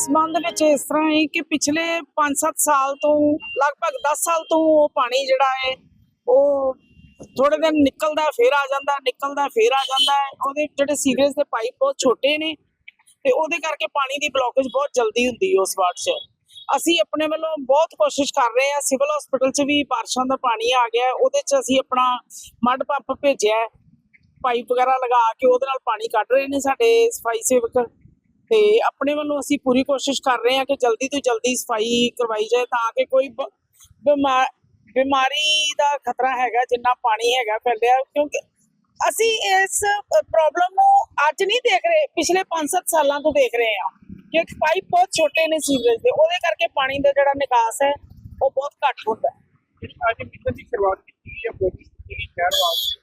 ਸੰਬੰਧ ਵਿੱਚ ਇਸ ਤਰ੍ਹਾਂ ਹੈ ਕਿ ਪਿਛਲੇ 5-7 ਸਾਲ ਤੋਂ, ਲਗਭਗ 10 ਸਾਲ ਤੋਂ ਉਹ ਪਾਣੀ ਜਿਹੜਾ ਹੈ, ਉਹ ਥੋੜੇ ਦਿਨ ਨਿਕਲਦਾ, ਫੇਰ ਆ ਜਾਂਦਾ, ਨਿਕਲਦਾ, ਫੇਰ ਆ ਜਾਂਦਾ ਹੈ। ਉਹਦੇ ਜਿਹੜੇ ਸੀਵਰੇਜ ਦੇ ਪਾਈਪ ਬਹੁਤ ਛੋਟੇ ਨੇ ਤੇ ਉਹਦੇ ਕਰਕੇ ਪਾਣੀ ਦੀ ਬਲੋਕੇਜ ਬਹੁਤ ਜਲਦੀ ਹੁੰਦੀ ਹੈ ਉਸ ਵਾਰਡ 'ਚ। ਅਸੀਂ ਆਪਣੇ ਵੱਲੋਂ ਬਹੁਤ ਕੋਸ਼ਿਸ਼ ਕਰ ਰਹੇ ਹਾਂ, ਸਿਵਲ ਹਸਪੀਟਲ 'ਚ ਵੀ ਬਾਰਿਸ਼ਾਂ ਦਾ ਪਾਣੀ ਆ ਗਿਆ ਉਹਦੇ 'ਚ ਅਸੀਂ ਆਪਣਾ ਮੱਡ ਪੰਪ ਭੇਜਿਆ ਪਾਈਪ ਵਗੈਰਾ ਲਗਾ ਕੇ ਉਹਦੇ ਨਾਲ ਪਾਣੀ ਕੱਢ ਰਹੇ ਨੇ ਸਾਡੇ ਸਫ਼ਾਈ ਸੇਵਕ। ਤੇ ਆਪਣੇ ਵੱਲੋਂ ਅਸੀਂ ਪੂਰੀ ਕੋਸ਼ਿਸ਼ ਕਰ ਰਹੇ ਹਾਂ ਕਿ ਜਲਦੀ ਤੋਂ ਜਲਦੀ ਸਫ਼ਾਈ ਕਰਵਾਈ ਜਾਏ ਤਾਂ ਕਿ ਕੋਈ ਬਿਮਾਰੀ ਦਾ ਖਤਰਾ ਹੈਗਾ, ਜਿੰਨਾ ਪਾਣੀ ਹੈਗਾ ਫੈਲਿਆ ਕਿਉਂਕਿ ਅਸੀਂ ਇਸ ਪ੍ਰੋਬਲਮ ਨੂੰ ਅੱਜ ਨਹੀਂ ਦੇਖ ਰਹੇ, ਪਿਛਲੇ 5-7 ਸਾਲਾਂ ਤੋਂ ਦੇਖ ਰਹੇ ਹਾਂ। ਕਿ ਪਾਈਪ ਬਹੁਤ ਛੋਟੇ ਨੇ ਸੀਵਰੇਜ ਦੇ, ਉਹਦੇ ਕਰਕੇ ਪਾਣੀ ਦਾ ਜਿਹੜਾ ਨਿਕਾਸ ਹੈ, ਉਹ ਬਹੁਤ ਘੱਟ ਹੁੰਦਾ ਹੈ। ਅੱਜ ਮਿਸ਼ਨ ਦੀ ਸ਼ੁਰੂਆਤ ਕੀਤੀ ਹੈ ਮੋਦੀ ਜੀ ਸ਼ਹਿਰ ਵਾਸਤੇ।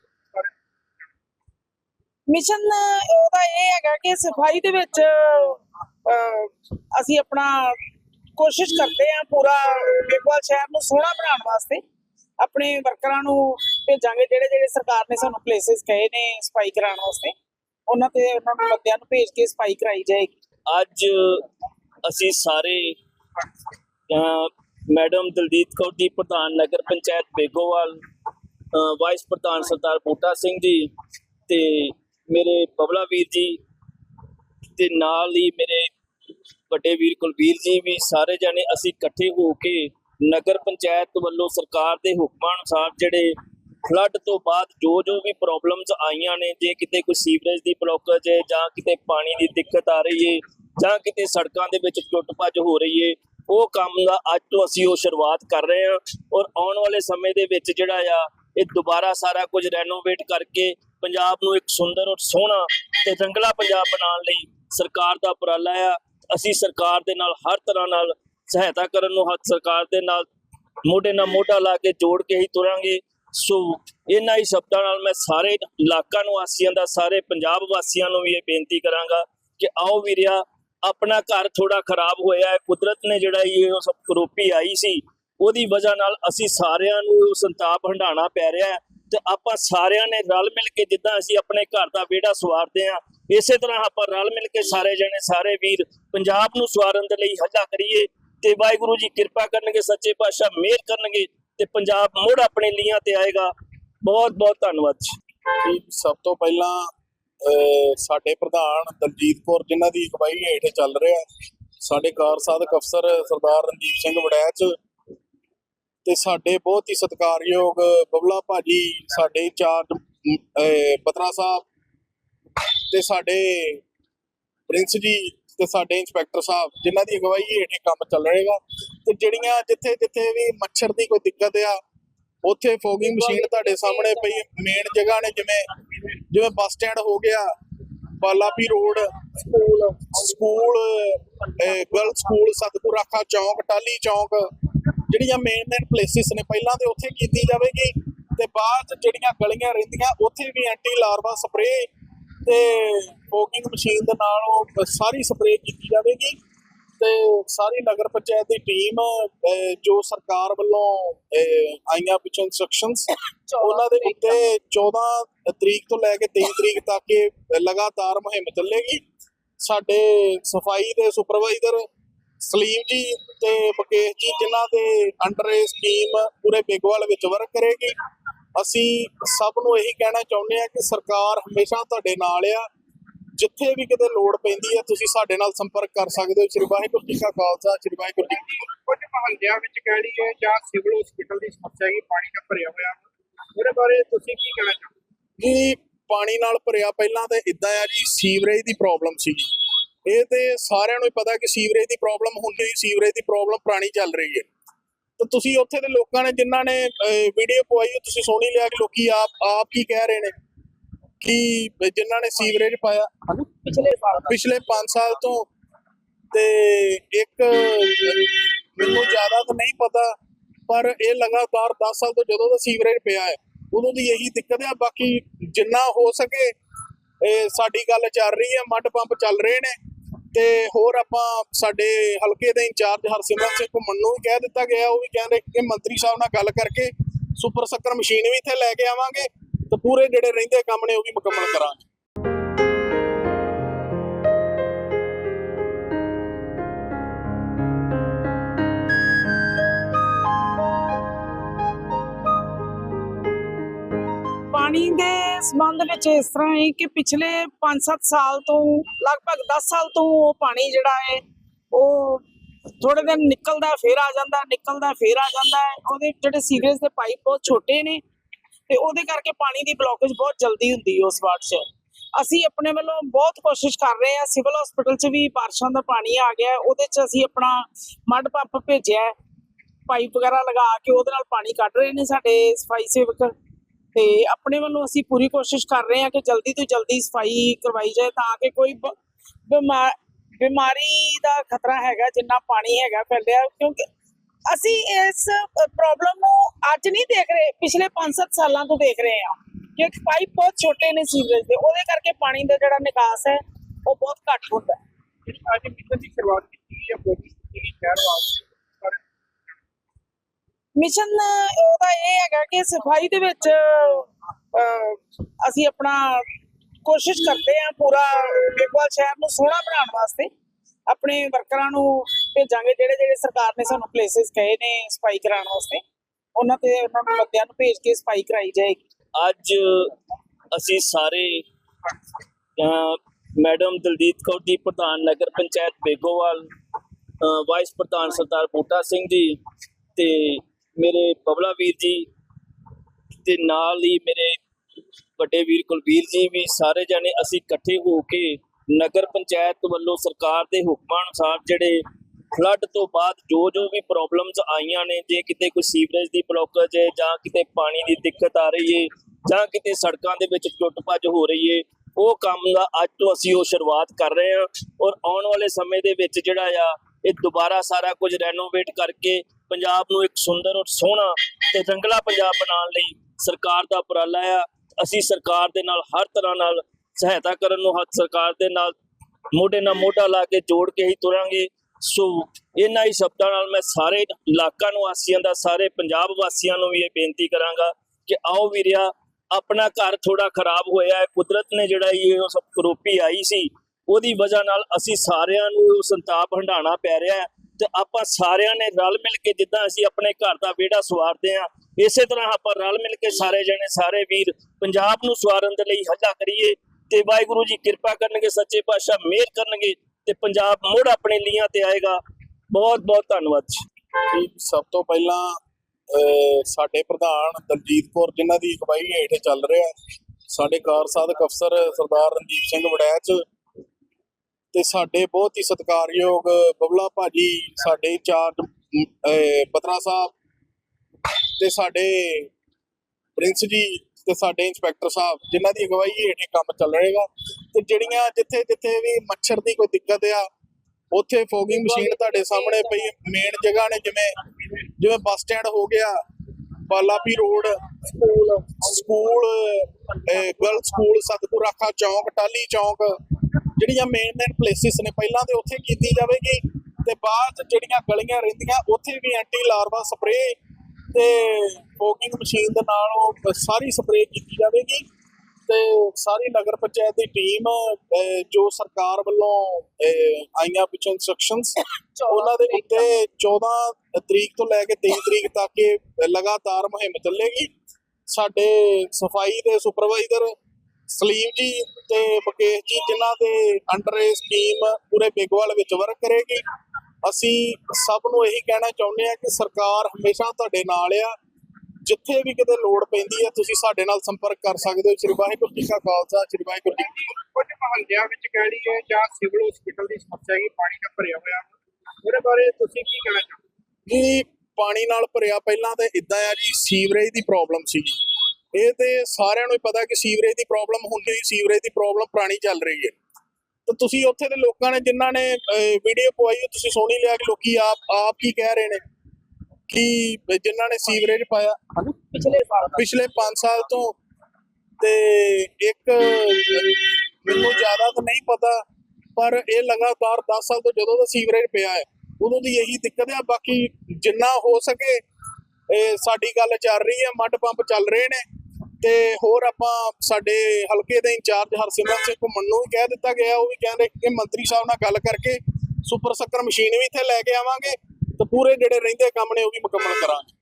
ਮਿਸ਼ਨ ਉਹਦਾ ਇਹ ਹੈਗਾ ਕਿ ਸਫ਼ਾਈ ਦੇ ਵਿੱਚ ਅਸੀਂ ਆਪਣਾ ਕੋਸ਼ਿਸ਼ ਕਰਦੇ ਹਾਂ ਪੂਰਾ ਬੇਗਵਾਲ ਸ਼ਹਿਰ ਨੂੰ ਸੋਹਣਾ ਬਣਾਉਣ ਵਾਸਤੇ। ਆਪਣੇ ਵਰਕਰਾਂ ਨੂੰ ਭੇਜਾਂਗੇ ਜਿਹੜੇ ਜਿਹੜੇ ਸਰਕਾਰ ਨੇ ਸਾਨੂੰ ਪਲੇਸਿਸ ਕਹੇ ਨੇ ਸਫ਼ਾਈ ਕਰਾਉਣ ਵਾਸਤੇ। ਉਹਨਾਂ ਤੇ ਉਹਨਾਂ ਨੂੰ ਬੰਦਿਆਂ ਨੂੰ ਭੇਜ ਕੇ ਸਫ਼ਾਈ ਕਰਾਈ ਜਾਏਗੀ। ਅੱਜ ਅਸੀਂ ਸਾਰੇ ਮੈਡਮ ਦਲਜੀਤ ਕੌਰ ਦੀ ਪ੍ਰਧਾਨ ਨਗਰ ਪੰਚਾਇਤ ਬੇਗੋਵਾਲ ਅਹ, ਵਾਈਸ ਪ੍ਰਧਾਨ ਸਰਦਾਰ ਬੂਟਾ ਸਿੰਘ ਜੀ ਤੇ ਮੇਰੇ ਬਬਲਾ ਵੀਰ ਜੀ ਤੇ ਨਾਲ ਹੀ ਮੇਰੇ ਵੱਡੇ ਵੀਰ ਕੁਲਬੀਰ ਜੀ ਵੀ ਸਾਰੇ ਜਾਣੇ ਅਸੀਂ ਇਕੱਠੇ ਹੋ ਕੇ ਨਗਰ ਪੰਚਾਇਤ ਵੱਲੋਂ ਸਰਕਾਰ ਦੇ ਹੁਕਮਾਂ ਅਨੁਸਾਰ ਜਿਹੜੇ ਫਲੱਡ ਤੋਂ ਬਾਅਦ ਜੋ ਜੋ ਵੀ ਪ੍ਰੋਬਲਮਸ ਆਈਆਂ ਨੇ, ਜੇ ਕਿਤੇ ਕੋਈ ਸੀਵਰੇਜ ਦੀ ਬਲੋਕੇਜ ਹੈ ਜਾਂ ਕਿਤੇ ਪਾਣੀ ਦੀ ਦਿੱਕਤ ਆ ਰਹੀ ਹੈ ਜਾਂ ਕਿਤੇ ਸੜਕਾਂ ਦੇ ਵਿੱਚ ਟੁੱਟ ਭੱਜ ਹੋ ਰਹੀ ਹੈ, ਉਹ ਕੰਮ ਦਾ ਅੱਜ ਤੋਂ ਅਸੀਂ ਉਹ ਸ਼ੁਰੂਆਤ ਕਰ ਰਹੇ ਹਾਂ ਔਰ ਆਉਣ ਵਾਲੇ ਸਮੇਂ ਦੇ ਵਿੱਚ ਜਿਹੜਾ ਆ ਇਹ ਦੁਬਾਰਾ ਸਾਰਾ ਕੁਝ ਰੈਨੋਵੇਟ ਕਰਕੇ ਪੰਜਾਬ ਨੂੰ ਇੱਕ ਸੁੰਦਰ ਔਰ ਸੋਹਣਾ ਤੇ ਰੰਗਲਾ ਪੰਜਾਬ ਬਣਾਉਣ ਲਈ ਸਰਕਾਰ ਦਾ ਉਪਰਾਲਾ ਆ। ਅਸੀਂ ਸਰਕਾਰ ਦੇ ਨਾਲ ਹਰ ਤਰ੍ਹਾਂ ਨਾਲ ਸਹਾਇਤਾ ਕਰਨ ਨੂੰ ਹੱਥ ਸਰਕਾਰ ਦੇ ਨਾਲ ਮੋਢੇ ਨਾਲ ਮੋਢਾ ਲਾ ਕੇ ਜੋੜ ਕੇ ਹੀ ਤੁਰਾਂਗੇ। ਸੋ ਇਹਨਾਂ ਹੀ ਸ਼ਬਦਾਂ ਨਾਲ ਮੈਂ ਸਾਰੇ ਇਲਾਕਾ ਨਿਵਾਸੀਆਂ ਦਾ, ਸਾਰੇ ਪੰਜਾਬ ਵਾਸੀਆਂ ਨੂੰ ਵੀ ਇਹ ਬੇਨਤੀ ਕਰਾਂਗਾ ਕਿ ਆਓ ਵੀਰਿਆ, ਆਪਣਾ ਘਰ ਥੋੜਾ ਖਰਾਬ ਹੋਇਆ ਹੈ। ਕੁਦਰਤ ਨੇ ਜਿਹੜਾ ਇਹ ਉਹ ਕਰੋਪੀ ਆਈ ਸੀ। ਉਹਦੀ ਵਜ੍ਹਾ ਨਾਲ ਅਸੀਂ ਸਾਰਿਆਂ ਨੂੰ ਸੰਤਾਪ ਹੰਡਾਣਾ ਪੈ ਰਿਹਾ ਹੈ ਤੇ ਆਪਾਂ ਸਾਰਿਆਂ ਨੇ ਰਲ ਮਿਲ ਕੇ ਜਿੱਦਾਂ ਅਸੀਂ ਆਪਣੇ ਘਰ ਦਾ ਵਿਹੜਾ ਸਵਾਰਦੇ ਆ ਇਸੇ ਤਰ੍ਹਾਂ ਆਪਾਂ ਰਲ ਮਿਲ ਕੇ ਸਾਰੇ ਜਣੇ ਸਾਰੇ ਵੀਰ ਪੰਜਾਬ ਨੂੰ ਸਵਾਰਨ ਦੇ ਲਈ ਹੱਲਾ ਕਰੀਏ ਤੇ ਵਾਹਿਗੁਰੂ ਜੀ ਕਿਰਪਾ ਕਰਨਗੇ ਸੱਚੇ ਪਾਤਸ਼ਾਹ ਮਿਹਰ ਕਰਨਗੇ ਤੇ ਪੰਜਾਬ ਮੁੜ ਆਪਣੇ ਲੀਹਾਂ ਤੇ ਆਏਗਾ। ਬਹੁਤ ਬਹੁਤ ਧੰਨਵਾਦ ਜੀ। ਸਭ ਤੋਂ ਪਹਿਲਾਂ ਅਹ, ਸਾਡੇ ਪ੍ਰਧਾਨ ਦਲਜੀਤ ਕੌਰ ਜਿਨ੍ਹਾਂ ਦੀ ਅਗਵਾਈ ਹੇਠ ਚੱਲ ਰਿਹਾ ਸਾਡੇ ਕਾਰ ਸਾਧਕ ਅਫਸਰ ਸਰਦਾਰ ਰਣਜੀਤ ਸਿੰਘ ਵੜੈਚ ਤੇ ਸਾਡੇ ਬਹੁਤ ਹੀ ਸਤਿਕਾਰਯੋਗ ਬਬਲਾ ਭਾਜੀ ਸਾਡੇ ਇੰਚਾਰਜ ਬਤਰਾ ਸਾਹਿਬ ਤੇ ਸਾਡੇ ਪ੍ਰਿੰਸ ਜੀ ਤੇ ਸਾਡੇ ਇੰਸਪੈਕਟਰ ਸਾਹਿਬ ਜਿਨ੍ਹਾਂ ਦੀ ਅਗਵਾਈ ਹੇਠ ਕੰਮ ਚੱਲ ਰਹੇਗਾ ਤੇ ਜਿਹੜੀਆਂ ਜਿੱਥੇ ਜਿੱਥੇ ਵੀ ਮੱਛਰ ਦੀ ਕੋਈ ਦਿੱਕਤ ਆ ਉੱਥੇ ਫੋਗਿੰਗ ਮਸ਼ੀਨ ਤੁਹਾਡੇ ਸਾਹਮਣੇ ਪਈ ਮੇਨ ਜਗ੍ਹਾ ਨੇ ਜਿਵੇਂ ਜਿਵੇਂ ਬੱਸ ਸਟੈਂਡ ਹੋ ਗਿਆ ਬਾਲਾਪੀ road school school girl school ਸਤਿਗੁਰ ਆਖਾ ਚੌਂਕ ਟਾਲੀ ਚੌਂਕ ਜਿਹੜੀਆਂ ਮੇਨ ਮੇਨ ਪਲੇਸਿਸ ਨੇ ਪਹਿਲਾਂ ਤੇ ਉੱਥੇ ਕੀਤੀ ਜਾਵੇਗੀ ਤੇ ਬਾਅਦ ਜਿਹੜੀਆਂ ਗਲੀਆਂ ਰਹਿੰਦੀਆਂ ਉੱਥੇ ਵੀ ਐਂਟੀ ਲਾਰਵਾ ਸਪਰੇਅ ਤੇ ਫੋਗਿੰਗ ਮਸ਼ੀਨ ਦੇ ਨਾਲ ਉਹ ਸਾਰੀ ਸਪਰੇਅ ਕੀਤੀ ਜਾਵੇਗੀ ਤੇ ਸਾਰੀ ਨਗਰ ਪੰਚਾਇਤ ਦੀ ਟੀਮ ਜੋ ਸਰਕਾਰ ਵੱਲੋਂ ਆਈਆਂ ਪਿਛੇ ਇਨਸਟਰਕਸ਼ਨਸ ਉਹਨਾਂ ਦੇ ਉੱਤੇ 14 ਤਰੀਕ ਤੋਂ ਲੈ ਕੇ 23 ਤਰੀਕ ਤੱਕ ਇਹ ਲਗਾਤਾਰ ਮੁਹਿੰਮ ਚੱਲੇਗੀ। ਸਾਡੇ ਸਫ਼ਾਈ ਦੇ ਸੁਪਰਵਾਈਜ਼ਰ ਸਲੀਮ ਜੀ ਤੇ ਮੁਕੇਸ਼ ਜੀ ਜਿਨ੍ਹਾਂ ਦੇ ਅੰਡਰ ਇਹ ਸਕੀਮ ਪੂਰੇ ਬੇਗਵਾਲ ਵਿੱਚ ਵਰਕ ਕਰੇਗੀ। ਅਸੀਂ ਸਭ ਨੂੰ ਇਹੀ ਕਹਿਣਾ ਚਾਹੁੰਦੇ ਆ ਕਿ ਸਰਕਾਰ ਹਮੇਸ਼ਾ ਤੁਹਾਡੇ ਨਾਲ ਆ। ਜਿੱਥੇ ਵੀ ਕਿਤੇ ਲੋੜ ਪੈਂਦੀ ਹੈ ਤੁਸੀਂ ਸਾਡੇ ਨਾਲ ਸੰਪਰਕ ਕਰ ਸਕਦੇ ਹੋ। ਸ੍ਰੀ ਵਾਹਿਗੁਰੂ ਜੀ ਕਾ ਖਾਲਸਾ ਸ੍ਰੀ ਵਾਹਿਗੁਰੂ ਜੀ ਕੁਝ ਮਹੱਲਿਆਂ ਵਿੱਚ ਕਹਿ ਲਈਏ ਜਾਂ ਸਿਵਲ ਹਸਪੀਟਲ ਦੀ ਸਮੱਸਿਆ ਹੈ ਪਾਣੀ ਦਾ ਭਰਿਆ ਹੋਇਆ। ਉਹਦੇ ਬਾਰੇ ਤੁਸੀਂ ਕੀ ਕਹਿਣਾ ਚਾਹੋਗੇ? ਜੀ ਪਾਣੀ ਨਾਲ ਭਰਿਆ ਪਹਿਲਾਂ ਤਾਂ ਇਦਾਂ ਆ ਜੀ ਸੀਵਰੇਜ ਦੀ ਪ੍ਰੋਬਲਮ ਸੀ ਇਹ ਤੇ ਸਾਰਿਆਂ ਨੂੰ ਹੀ ਪਤਾ ਕਿ ਸੀਵਰੇਜ ਦੀ ਪ੍ਰੋਬਲਮ ਹੁੰਦੀ ਹੈ ਸੀਵਰੇਜ ਦੀ ਪ੍ਰੋਬਲਮ ਪੁਰਾਣੀ ਚੱਲ ਰਹੀ ਹੈ। ਤਾਂ ਤੁਸੀਂ ਉੱਥੇ ਦੇ ਲੋਕਾਂ ਨੇ ਜਿਨ੍ਹਾਂ ਨੇ ਵੀਡੀਓ ਪਵਾਈ ਉਹ ਤੁਸੀਂ ਸੁਣ ਲਿਆ ਕਿ ਲੋਕੀ ਆਪ ਆਪ ਕੀ ਕਹਿ ਰਹੇ ਨੇ ਕਿ ਜਿਨ੍ਹਾਂ ਨੇ ਸੀਵਰੇਜ ਪਾਇਆ। ਪਿਛਲੇ ਸਾਲ ਪਿਛਲੇ 5 ਸਾਲ ਤੋਂ ਤੇ ਇੱਕ ਮੈਨੂੰ ਜ਼ਿਆਦਾ ਤਾਂ ਨਹੀਂ ਪਤਾ ਪਰ ਇਹ ਲਗਾਤਾਰ 10 ਸਾਲ ਤੋਂ ਜਦੋਂ ਦਾ ਸੀਵਰੇਜ ਪਿਆ ਹੈ ਉਦੋਂ ਦੀ ਇਹੀ ਦਿੱਕਤ ਹੈ। ਬਾਕੀ ਜਿੰਨਾ ਹੋ ਸਕੇ ਇਹ ਸਾਡੀ ਗੱਲ ਚੱਲ ਰਹੀ ਹੈ ਮੱਡ ਪੰਪ ਚੱਲ ਰਹੇ ਨੇ। ਤੇ ਹੋਰ ਆਪਾਂ ਸਾਡੇ ਹਲਕੇ ਦੇ ਇੰਚਾਰਜ ਹਰਸਿਮਰਨ ਸਿੰਘ ਘੁੰਮਣ ਨੂੰ ਵੀ ਕਹਿ ਦਿੱਤਾ ਗਿਆ, ਉਹ ਵੀ ਕਹਿੰਦੇ ਕਿ ਮੰਤਰੀ ਸਾਹਿਬ ਨਾਲ ਗੱਲ ਕਰਕੇ ਸੁਪਰ ਸੱਕਰ ਮਸ਼ੀਨ ਵੀ ਇੱਥੇ ਲੈ ਕੇ ਆਵਾਂਗੇ ਤੇ ਪੂਰੇ ਜਿਹੜੇ ਰਹਿੰਦੇ ਕੰਮ ਨੇ ਉਹ ਵੀ ਮੁਕੰਮਲ ਕਰਾਂਗੇ। ਸੰਬੰਧ ਵਿੱਚ ਇਸ ਤਰ੍ਹਾਂ ਹੈ ਕਿ ਪਿਛਲੇ 5-7 ਸਾਲ ਤੋਂ, ਲਗਭਗ 10 ਸਾਲ ਤੋਂ ਉਹ ਪਾਣੀ ਜਿਹੜਾ ਹੈ, ਉਹ ਥੋੜੇ ਦਿਨ ਨਿਕਲਦਾ ਫੇਰ ਆ ਜਾਂਦਾ, ਨਿਕਲਦਾ ਫੇਰ ਆ ਜਾਂਦਾ ਹੈ। ਉਹਦੇ ਜਿਹੜੇ ਸੀਵਰੇਜ ਦੇ ਪਾਈਪ ਬਹੁਤ ਛੋਟੇ ਨੇ ਤੇ ਉਹਦੇ ਕਰਕੇ ਪਾਣੀ ਦੀ ਬਲੋਕੇਜ ਬਹੁਤ ਜਲਦੀ ਹੁੰਦੀ ਹੈ ਉਸ ਵਾਰਡ 'ਚ। ਅਸੀਂ ਆਪਣੇ ਵੱਲੋਂ ਬਹੁਤ ਕੋਸ਼ਿਸ਼ ਕਰ ਰਹੇ ਹਾਂ, ਸਿਵਲ ਹਸਪੀਟਲ 'ਚ ਵੀ ਬਾਰਿਸ਼ਾਂ ਦਾ ਪਾਣੀ ਆ ਗਿਆ ਉਹਦੇ 'ਚ ਅਸੀਂ ਆਪਣਾ ਮੱਡ ਪੰਪ ਭੇਜਿਆ ਪਾਈਪ ਵਗੈਰਾ ਲਗਾ ਕੇ ਉਹਦੇ ਨਾਲ ਪਾਣੀ ਕੱਢ ਰਹੇ ਨੇ ਸਾਡੇ ਸਫ਼ਾਈ ਸੇਵਕ। ਤੇ ਆਪਣੇ ਵੱਲੋਂ ਅਸੀਂ ਪੂਰੀ ਕੋਸ਼ਿਸ਼ ਕਰ ਰਹੇ ਹਾਂ ਕਿ ਜਲਦੀ ਤੋਂ ਜਲਦੀ ਸਫ਼ਾਈ ਕਰਵਾਈ ਜਾਏ ਤਾਂ ਕਿ ਕੋਈ ਬਿਮਾਰੀ ਦਾ ਖਤਰਾ ਹੈਗਾ, ਜਿੰਨਾ ਪਾਣੀ ਹੈਗਾ ਫੈਲਿਆ ਕਿਉਂਕਿ ਅਸੀਂ ਇਸ ਪ੍ਰੋਬਲਮ ਨੂੰ ਅੱਜ ਨਹੀਂ ਦੇਖ ਰਹੇ, ਪਿਛਲੇ 5-7 ਸਾਲਾਂ ਤੋਂ ਦੇਖ ਰਹੇ ਹਾਂ ਕਿਉਂਕਿ ਪਾਈਪ ਬਹੁਤ ਛੋਟੇ ਨੇ ਸੀਵਰੇਜ ਦੇ, ਉਹਦੇ ਕਰਕੇ ਪਾਣੀ ਦਾ ਜਿਹੜਾ ਨਿਕਾਸ ਹੈ, ਉਹ ਬਹੁਤ ਘੱਟ ਹੁੰਦਾ ਹੈ। ਅੱਜ ਮਿਸ਼ਨ ਦੀ ਸ਼ੁਰੂਆਤ ਕੀਤੀ ਹੈ ਕੋਸ਼ਿਸ਼ ਕੀਤੀ ਸ਼ਹਿਰ ਵਾਸਤੇ ਮਿਸ਼ਨ ਉਹਦਾ ਇਹ ਹੈਗਾ ਕਿ ਸਫ਼ਾਈ ਦੇ ਵਿੱਚ ਅਸੀਂ ਆਪਣਾ ਕੋਸ਼ਿਸ਼ ਕਰਦੇ ਹਾਂ ਪੂਰਾ ਬੇਗਵਾਲ ਸ਼ਹਿਰ ਨੂੰ ਸੋਹਣਾ ਬਣਾਉਣ ਵਾਸਤੇ। ਆਪਣੇ ਵਰਕਰਾਂ ਨੂੰ ਭੇਜਾਂਗੇ ਜਿਹੜੇ ਜਿਹੜੇ ਸਰਕਾਰ ਨੇ ਸਾਨੂੰ ਪਲੇਸਿਸ ਕਹੇ ਨੇ ਸਫ਼ਾਈ ਕਰਾਉਣ ਵਾਸਤੇ। ਉਹਨਾਂ ਤੇ ਉਹਨਾਂ ਨੂੰ ਬੰਦਿਆਂ ਨੂੰ ਭੇਜ ਕੇ ਸਫ਼ਾਈ ਕਰਾਈ ਜਾਏਗੀ। ਅੱਜ ਅਸੀਂ ਸਾਰੇ ਮੈਡਮ ਦਲਜੀਤ ਕੌਰ ਦੀ ਪ੍ਰਧਾਨ ਨਗਰ ਪੰਚਾਇਤ ਬੇਗੋਵਾਲ ਅਹ, ਵਾਈਸ ਪ੍ਰਧਾਨ ਸਰਦਾਰ ਬੂਟਾ ਸਿੰਘ ਜੀ ਤੇ ਮੇਰੇ ਬਬਲਾ ਵੀਰ ਜੀ ਤੇ ਨਾਲ ਹੀ ਮੇਰੇ ਵੱਡੇ ਵੀਰ ਕੁਲਬੀਰ ਜੀ ਵੀ ਸਾਰੇ ਜਾਣੇ ਅਸੀਂ ਇਕੱਠੇ ਹੋ ਕੇ ਨਗਰ ਪੰਚਾਇਤ ਵੱਲੋਂ ਸਰਕਾਰ ਦੇ ਹੁਕਮਾਂ ਅਨੁਸਾਰ ਜਿਹੜੇ ਫਲੱਡ ਤੋਂ ਬਾਅਦ ਜੋ ਜੋ ਵੀ ਪ੍ਰੋਬਲਮਸ ਆਈਆਂ ਨੇ, ਜੇ ਕਿਤੇ ਕੋਈ ਸੀਵਰੇਜ ਦੀ ਬਲੋਕੇਜ ਹੈ ਜਾਂ ਕਿਤੇ ਪਾਣੀ ਦੀ ਦਿੱਕਤ ਆ ਰਹੀ ਹੈ ਜਾਂ ਕਿਤੇ ਸੜਕਾਂ ਦੇ ਵਿੱਚ ਟੁੱਟ ਭੱਜ ਹੋ ਰਹੀ ਹੈ, ਉਹ ਕੰਮ ਦਾ ਅੱਜ ਤੋਂ ਅਸੀਂ ਉਹ ਸ਼ੁਰੂਆਤ ਕਰ ਰਹੇ ਹਾਂ ਔਰ ਆਉਣ ਵਾਲੇ ਸਮੇਂ ਦੇ ਵਿੱਚ ਜਿਹੜਾ ਆ ਇਹ ਦੁਬਾਰਾ ਸਾਰਾ ਕੁਝ ਰੈਨੋਵੇਟ ਕਰਕੇ ਪੰਜਾਬ ਨੂੰ ਇੱਕ ਸੁੰਦਰ ਔਰ ਸੋਹਣਾ ਤੇ ਰੰਗਲਾ ਪੰਜਾਬ ਬਣਾਉਣ ਲਈ ਸਰਕਾਰ ਦਾ ਉਪਰਾਲਾ ਆ। ਅਸੀਂ ਸਰਕਾਰ ਦੇ ਨਾਲ ਹਰ ਤਰ੍ਹਾਂ ਨਾਲ ਸਹਾਇਤਾ ਕਰਨ ਨੂੰ ਹੱਥ ਸਰਕਾਰ ਦੇ ਨਾਲ ਮੋਢੇ ਨਾਲ ਮੋਢਾ ਲਾ ਕੇ ਜੋੜ ਕੇ ਹੀ ਤੁਰਾਂਗੇ। ਸੋ ਇਹਨਾਂ ਹੀ ਸ਼ਬਦਾਂ ਨਾਲ ਮੈਂ ਸਾਰੇ ਇਲਾਕਾ ਨਿਵਾਸੀਆਂ ਦਾ, ਸਾਰੇ ਪੰਜਾਬ ਵਾਸੀਆਂ ਨੂੰ ਵੀ ਇਹ ਬੇਨਤੀ ਕਰਾਂਗਾ ਕਿ ਆਓ ਵੀਰਿਆ, ਆਪਣਾ ਘਰ ਥੋੜਾ ਖਰਾਬ ਹੋਇਆ ਹੈ। ਕੁਦਰਤ ਨੇ ਜਿਹੜਾ ਇਹ ਸਭ ਕਰੋਪੀ ਆਈ ਸੀ। ਉਹਦੀ ਵਜ੍ਹਾ ਨਾਲ ਅਸੀਂ ਸਾਰਿਆਂ ਨੂੰ ਸੰਤਾਪ ਹੰਡਾਣਾ ਪੈ ਰਿਹਾ ਹੈ ਤੇ ਆਪਾਂ ਸਾਰਿਆਂ ਨੇ ਰਲ ਮਿਲ ਕੇ ਜਿੱਦਾਂ ਅਸੀਂ ਆਪਣੇ ਘਰ ਦਾ ਵਿਹੜਾ ਸਵਾਰਦੇ ਹਾਂ ਇਸੇ ਤਰ੍ਹਾਂ ਆਪਾਂ ਰਲ ਮਿਲ ਕੇ ਸਾਰੇ ਜਣੇ ਸਾਰੇ ਵੀਰ ਪੰਜਾਬ ਨੂੰ ਸਵਾਰਨ ਦੇ ਲਈ ਹੱਲਾ ਕਰੀਏ ਤੇ ਵਾਹਿਗੁਰੂ ਜੀ ਕਿਰਪਾ ਕਰਨਗੇ ਸੱਚੇ ਪਾਤਸ਼ਾਹ ਮਿਹਰ ਕਰਨਗੇ ਤੇ ਪੰਜਾਬ ਮੁੜ ਆਪਣੇ ਲੀਆਂ ਤੇ ਆਏਗਾ। ਬਹੁਤ ਬਹੁਤ ਧੰਨਵਾਦ ਜੀ। ਸਭ ਤੋਂ ਪਹਿਲਾਂ ਅਹ, ਸਾਡੇ ਪ੍ਰਧਾਨ ਦਲਜੀਤ ਕੌਰ ਜਿਨ੍ਹਾਂ ਦੀ ਅਗਵਾਈ ਹੇਠ ਚੱਲ ਰਿਹਾ ਸਾਡੇ ਕਾਰਜਸਾਧਕ ਅਫਸਰ ਸਰਦਾਰ ਰਣਜੀਤ ਸਿੰਘ ਵੜੈਚ ਤੇ ਸਾਡੇ ਬਹੁਤ ਹੀ ਸਤਿਕਾਰਯੋਗ ਬਬਲਾ ਭਾਜੀ ਸਾਡੇ ਇੰਚਾਰਜ ਬਤਰਾ ਸਾਹਿਬ ਤੇ ਸਾਡੇ ਪ੍ਰਿੰਸ ਜੀ ਤੇ ਸਾਡੇ ਇੰਸਪੈਕਟਰ ਸਾਹਿਬ ਜਿਨ੍ਹਾਂ ਦੀ ਅਗਵਾਈ ਹੇਠ ਇਹ ਕੰਮ ਚੱਲ ਰਹੇਗਾ। ਤੇ ਜਿਹੜੀਆਂ ਜਿੱਥੇ ਜਿੱਥੇ ਵੀ ਮੱਛਰ ਦੀ ਕੋਈ ਦਿੱਕਤ ਆ ਉੱਥੇ ਫੋਗਿੰਗ ਮਸ਼ੀਨ ਤੁਹਾਡੇ ਸਾਹਮਣੇ ਪਈ। ਮੇਨ ਜਗ੍ਹਾ ਨੇ ਜਿਵੇਂ ਜਿਵੇਂ ਬੱਸ ਸਟੈਂਡ ਹੋ ਗਿਆ ਬਾਲਾਪੀ road school school girl school ਸਤਿਗੁਰ ਆਖਾ ਚੌਂਕ ਟਾਲੀ ਚੌਂਕ। ਜਿਹੜੀਆਂ ਮੇਨ ਮੇਨ ਪਲੇਸਿਸ ਨੇ ਪਹਿਲਾਂ ਤੇ ਉੱਥੇ ਕੀਤੀ ਜਾਵੇਗੀ ਤੇ ਬਾਅਦ 'ਚ ਜਿਹੜੀਆਂ ਗਲੀਆਂ ਰਹਿੰਦੀਆਂ ਉੱਥੇ ਵੀ ਐਂਟੀ ਲਾਰਵਾ ਸਪਰੇਅ ਤੇ ਫੋਗਿੰਗ ਮਸ਼ੀਨ ਦੇ ਨਾਲ ਉਹ ਸਾਰੀ ਸਪਰੇਅ ਕੀਤੀ ਜਾਵੇਗੀ ਤੇ ਸਾਰੀ ਨਗਰ ਪੰਚਾਇਤ ਦੀ ਟੀਮ ਜੋ ਸਰਕਾਰ ਵੱਲੋਂ ਆਈਆਂ ਪਿਛੋਂ ਇਨਸਟਰਕਸ਼ਨਸ ਉਹਨਾਂ ਦੇ ਉੱਤੇ 14 ਤਰੀਕ ਤੋਂ ਲੈ ਕੇ 23 ਤਰੀਕ ਤੱਕ ਇਹ ਲਗਾਤਾਰ ਮੁਹਿੰਮ ਚੱਲੇਗੀ। ਸਾਡੇ ਸਫ਼ਾਈ ਦੇ ਸੁਪਰਵਾਈਜ਼ਰ ਸਲੀਮ ਜੀ ਤੇ ਮੁਕੇਸ਼ ਜੀ ਜਿਨ੍ਹਾਂ ਦੇ ਅੰਡਰ ਇਹ ਸਕੀਮ ਪੂਰੇ ਬੇਗਵਾਲ ਵਿੱਚ ਵਰਕ ਕਰੇਗੀ। ਅਸੀਂ ਸਭ ਨੂੰ ਇਹੀ ਕਹਿਣਾ ਚਾਹੁੰਦੇ ਆ ਕਿ ਸਰਕਾਰ ਹਮੇਸ਼ਾ ਤੁਹਾਡੇ ਨਾਲ ਆ। ਜਿੱਥੇ ਵੀ ਕਿਤੇ ਲੋੜ ਪੈਂਦੀ ਹੈ ਤੁਸੀਂ ਸਾਡੇ ਨਾਲ ਸੰਪਰਕ ਕਰ ਸਕਦੇ ਹੋ। ਸ੍ਰੀ ਵਾਹਿਗੁਰੂ ਜੀ ਕਾ ਖਾਲਸਾ ਸ੍ਰੀ ਵਾਹਿਗੁਰੂ ਜੀ ਕੁਝ ਮਹੱਲਿਆਂ ਵਿੱਚ ਕਹਿ ਹੈ ਜਾਂ ਸਿਵਲ ਹਸਪੀਟਲ ਦੀ ਸਮੱਸਿਆ ਹੈ ਪਾਣੀ ਦਾ ਭਰਿਆ ਹੋਇਆ। ਉਹਦੇ ਬਾਰੇ ਤੁਸੀਂ ਕੀ ਕਹਿਣਾ ਚਾਹੋਗੇ? ਜੀ ਪਾਣੀ ਨਾਲ ਭਰਿਆ ਪਹਿਲਾਂ ਤਾਂ ਇਦਾਂ ਆ ਜੀ ਸੀਵਰੇਜ ਦੀ ਪ੍ਰੋਬਲਮ ਸੀ ਇਹ ਤੇ ਸਾਰਿਆਂ ਨੂੰ ਹੀ ਪਤਾ ਕਿ ਸੀਵਰੇਜ ਦੀ ਪ੍ਰੋਬਲਮ ਹੁੰਦੀ ਸੀਵਰੇਜ ਦੀ ਪ੍ਰੋਬਲਮ ਪੁਰਾਣੀ ਚੱਲ ਰਹੀ ਹੈ। ਤਾਂ ਤੁਸੀਂ ਉੱਥੇ ਦੇ ਲੋਕਾਂ ਨੇ ਜਿਨ੍ਹਾਂ ਨੇ ਵੀਡੀਓ ਪਵਾਈ ਉਹ ਤੁਸੀਂ ਸੁਣੀ ਲਿਆ ਕਿ ਲੋਕੀ ਆਪ ਆਪ ਕੀ ਕਹਿ ਰਹੇ ਨੇ ਕਿ ਜਿਨ੍ਹਾਂ ਨੇ ਸੀਵਰੇਜ ਪਾਇਆ। ਪਿਛਲੇ ਪਿਛਲੇ 5 ਸਾਲ ਤੋਂ ਤੇ ਇੱਕ ਮੈਨੂੰ ਜ਼ਿਆਦਾ ਤਾਂ ਨਹੀਂ ਪਤਾ ਪਰ ਇਹ ਲਗਾਤਾਰ 10 ਸਾਲ ਤੋਂ ਜਦੋਂ ਦਾ ਸੀਵਰੇਜ ਪਿਆ ਹੈ ਉਦੋਂ ਦੀ ਇਹੀ ਦਿੱਕਤ ਹੈ। ਬਾਕੀ ਜਿੰਨਾ ਹੋ ਸਕੇ ਇਹ ਸਾਡੀ ਗੱਲ ਚੱਲ ਰਹੀ ਹੈ ਮੱਡ ਪੰਪ ਚੱਲ ਰਹੇ ਨੇ। ਤੇ ਹੋਰ ਆਪਾਂ ਸਾਡੇ ਹਲਕੇ ਦੇ ਇੰਚਾਰਜ ਹਰਸਿਮਰਨ ਸਿੰਘ ਘੁੰਮਣ ਨੂੰ ਵੀ ਕਹਿ ਦਿੱਤਾ ਗਿਆ, ਉਹ ਵੀ ਕਹਿੰਦੇ ਕਿ ਮੰਤਰੀ ਸਾਹਿਬ ਨਾਲ ਗੱਲ ਕਰਕੇ ਸੁਪਰ ਸੱਕਰ ਮਸ਼ੀਨ ਵੀ ਇੱਥੇ ਲੈ ਕੇ ਆਵਾਂਗੇ ਤੇ ਪੂਰੇ ਜਿਹੜੇ ਰਹਿੰਦੇ ਕੰਮ ਨੇ ਉਹ ਵੀ ਮੁਕੰਮਲ ਕਰਾਂਗੇ।